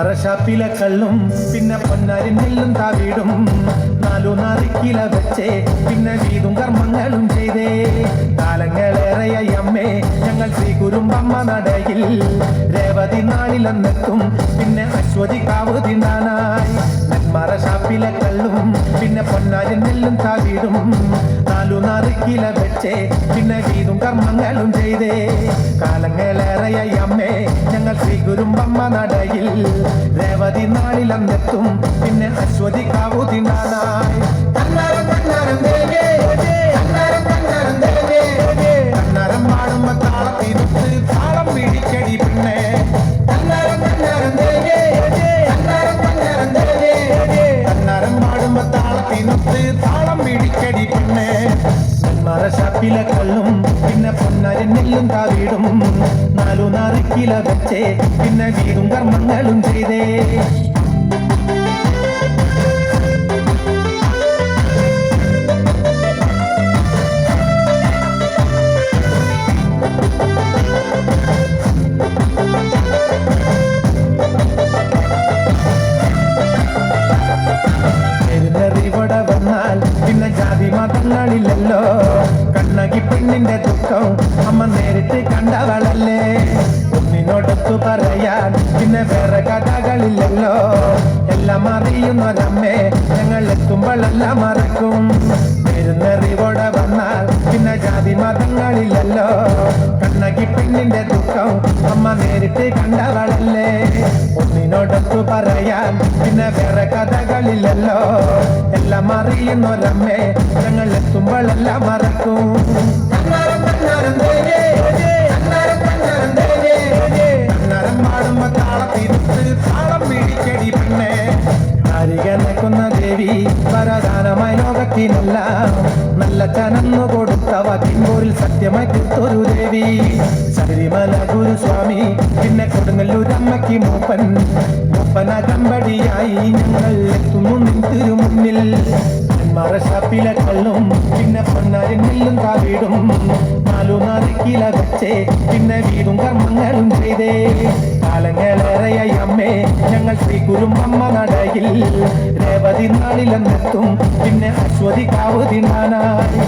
ഷാപ്പിലെ കള്ളും പിന്നെ പൊന്നാരി നെല്ലും താവീടും. നാലു നാറിക്കില വെച്ചേ പിന്നെ വീതും കർമ്മങ്ങളും ചെയ്തേ. കാലങ്ങളേറെയായി അമ്മേ ഞങ്ങൾ ശ്രീ കുരുമ്പമ്മ നടയിൽ. രേവതി നാളിലെന്നെത്തും പിന്നെ അശ്വതി കാവ് നാനായി. നെന്മറ കള്ളും പിന്നെ പൊന്നാരി നെല്ലും താവീടും. നാലു നാറിക്കില വെച്ചേ പിന്നെ വീതും കർമ്മങ്ങളും ചെയ്തേ. കാലങ്ങളേറെയായി രേവതി നാളിലെന്നെത്തും പിന്നെ അശ്വതി കാവു തിന്നാനായി തന്നാരം തന്നാരം ദേവേ തന്നാരം തന്നാരം ദേവേ തന്നാരം പാടുമ്പോ താളത്തിരുത്ത് താളം പിടിക്കടി പിന്നെ തന്നാരം തന്നാരം ദേവേ തന്നാരം തന്നാരം ദേവേ തന്നാരം പാടുമ്പോ താളത്തിനൊത്ത് താളം പിടിക്കടി പിന്നെ മറശാപ്പിലെ കള്ളും പിന്നെ പൊന്നരി നെല്ലും താവീടും നാലു നാറിക്കില വെച്ചേ പിന്നെ വീടും കർമ്മങ്ങളും ചെയ്തേ. കണ്ണകി പെണ്ണിന്റെ ദുഃഖം. അമ്മ നേരിട്ട് കണ്ടവളല്ലേ? ഒന്നിനോടൊത്തു പറയാൻ പിന്നെ വേറെ കഥകളില്ലല്ലോ. എല്ലാം അറിയുന്നൊരമ്മേ ഞങ്ങൾ എത്തുമ്പോഴെല്ലാം മറക്കും. എഴുന്നറിവോടെ വന്നാൽ പിന്നെ ജാതി മതങ്ങളില്ലല്ലോ. കണ്ണകി പെണ്ണിന്റെ ദുഃഖം അമ്മ നേരിട്ട് കണ്ടവളല്ലേ? ഒന്നിനോടൊത്തു പറയാൻ പിന്നെ വേറെ കഥകളില്ലല്ലോ. എല്ലാം അറിയുന്നൊരമ്മേ. ഞങ്ങൾ എത്തുമ്പോഴെല്ലാം മറക്കും. തന്നാരം പാടുമ്പോ താളത്തിരുത്ത് താളം പിടിക്കടി പെണ്ണേ. അരികനക്കുന്ന ദേവി വരദാനമായി ലോകത്തിനെല്ലാം നല്ല ചനന്നു കൊടുത്തവ വാക്കിൻപൂരിൽ സത്യമായി തീർത്തൊരു ദേവി. ശബരിമല ഗുരുസ്വാമി പിന്നെ കൊടുങ്ങല്ലൂരമ്മയ്ക്ക് മൂപ്പൻ. മൂപ്പന കമ്പടിയായി ഞങ്ങൾ എത്തുന്നു തിരുമുന്നിൽ മറശാപ്പിലെ കള്ളും പിന്നെ പൊന്നാരി നെല്ലും താവീടും നാലു നാറിക്കില വെച്ചേ പിന്നെ വീടും കർമ്മങ്ങളും ചെയ്തേ. കാലങ്ങളേറെയായി അമ്മേ ഞങ്ങൾ ശ്രീ കുരുമ്പമ്മ നടയിൽ. രേവതി നാളിലെന്നെത്തും പിന്നെ അശ്വതി കാവ് തിന്നാനായി